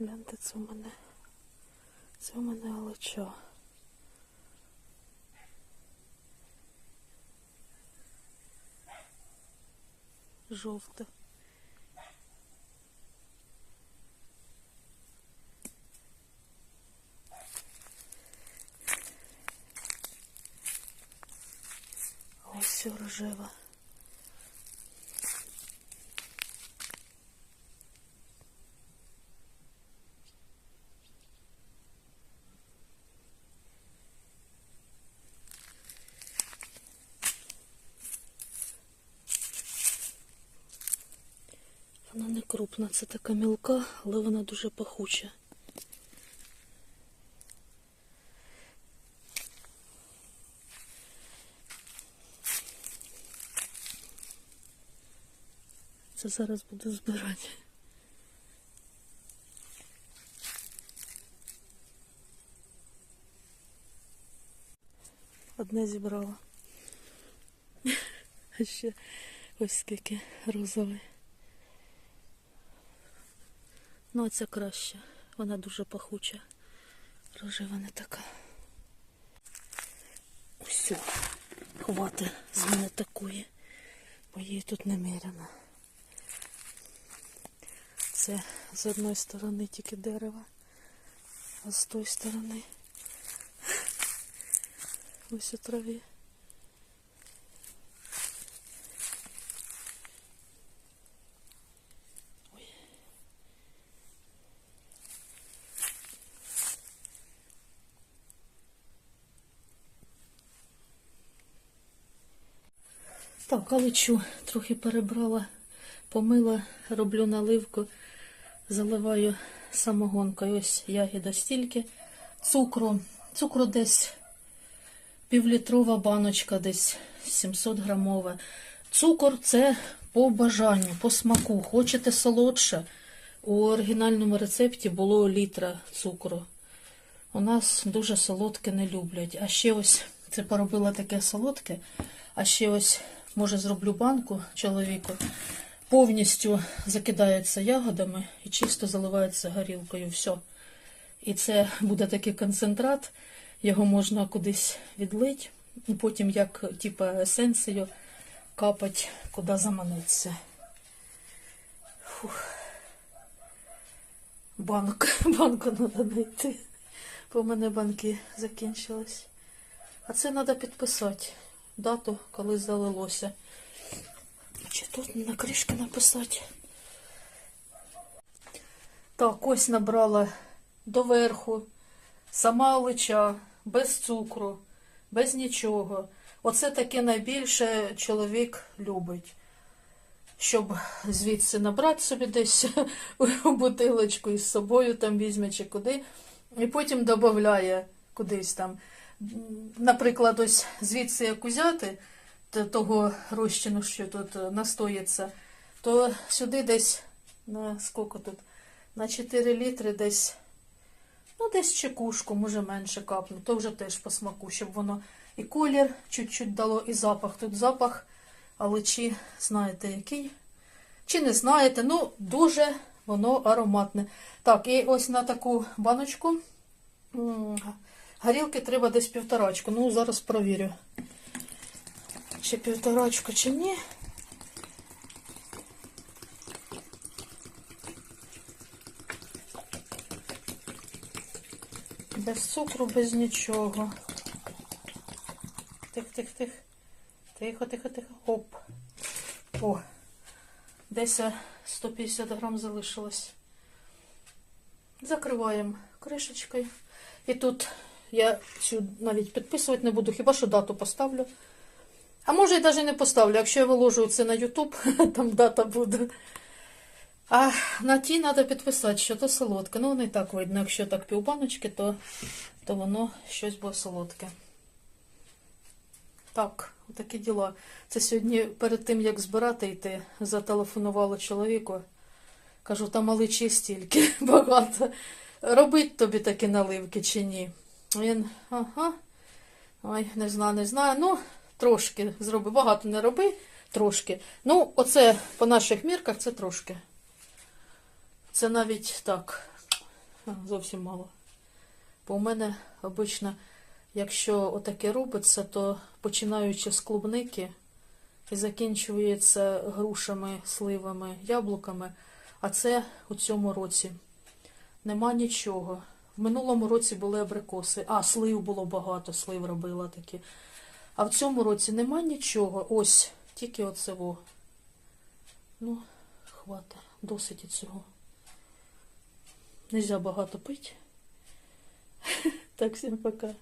Гляньте, це в мене. Це в мене алеча. Жовте. Ось все рожева. Вона не крупна, це така мілка, але вона дуже пахуча. Це зараз буду збирати. Одне зібрала. А ще ось скільки розовий. Ну, а ця краще. Вона дуже пахуча. Рожева не така. Усю. Хвати з мене такої, бо її тут немерено. Це з одної сторони тільки дерево, а з тої сторони ось у траві. Так, алечу трохи перебрала, помила, роблю наливку, заливаю самогонкою. Ось ягіда стільки. Цукру. Цукру десь півлітрова баночка, десь 700 грамова. Цукор це по бажанню, по смаку. Хочете солодше? У оригінальному рецепті було літра цукру. У нас дуже солодке не люблять. А ще ось це поробила таке солодке. А ще ось, може, зроблю банку чоловіку. Повністю закидається ягодами і чисто заливається горілкою. Все. І це буде такий концентрат, його можна кудись відлити, і потім, як типу, есенцію, капать, куди заманеться. Фух. Банк, банку треба знайти. Бо в мене банки закінчились. А це треба підписати дату, коли залилося. Чи тут на кришки написати? Так, ось набрала доверху, сама олича, без цукру, без нічого. Оце таке найбільше чоловік любить. Щоб звідси набрати собі десь бутилочку із собою там візьме чи куди, і потім додає кудись там. Наприклад, ось звідси як узяти того розчину, що тут е, настоїться, то сюди десь на скільки тут? На 4 літри десь, ну десь чекушку, може менше капну, то вже теж по смаку, щоб воно і колір чуть-чуть дало, і запах. Тут запах, але чи знаєте який? Чи не знаєте, ну дуже воно ароматне. Так, і ось на таку баночку. Горілки треба десь півторачку. Ну, зараз провірю. Чи півторачку, чи ні. Без цукру, без нічого. Тих, тих, тих. Тихо, тихо, тихо. Оп. О. Десь е, 150 грам залишилось. Закриваємо кришечкою. І тут я цю навіть підписувати не буду, хіба що дату поставлю. А може і навіть не поставлю. Якщо я виложу це на YouTube, там дата буде. А на ті треба підписати, що то солодке. Ну, воно і так видно, якщо так півбаночки, то, то воно щось буде солодке. Так, такі діла. Це сьогодні перед тим, як збирати йти, зателефонувала чоловіку. Кажу, там маличі стільки багато. Робить тобі такі наливки чи ні? Він, ага. Ой, не знаю, не знаю. Ну, трошки зроби. Багато не роби, трошки. Ну, оце по наших мірках це трошки. Це навіть так. Зовсім мало. Бо у мене обично, якщо отаке робиться, то починаючи з клубники і закінчується грушами, сливами, яблуками. А це у цьому році. Нема нічого. В минулому році були абрикоси. А, слив було багато, слив робила такі. А в цьому році нема нічого. Ось, тільки оце во. Ну, хвата, досить і цього. Нельзя багато пити. Так, всім пока.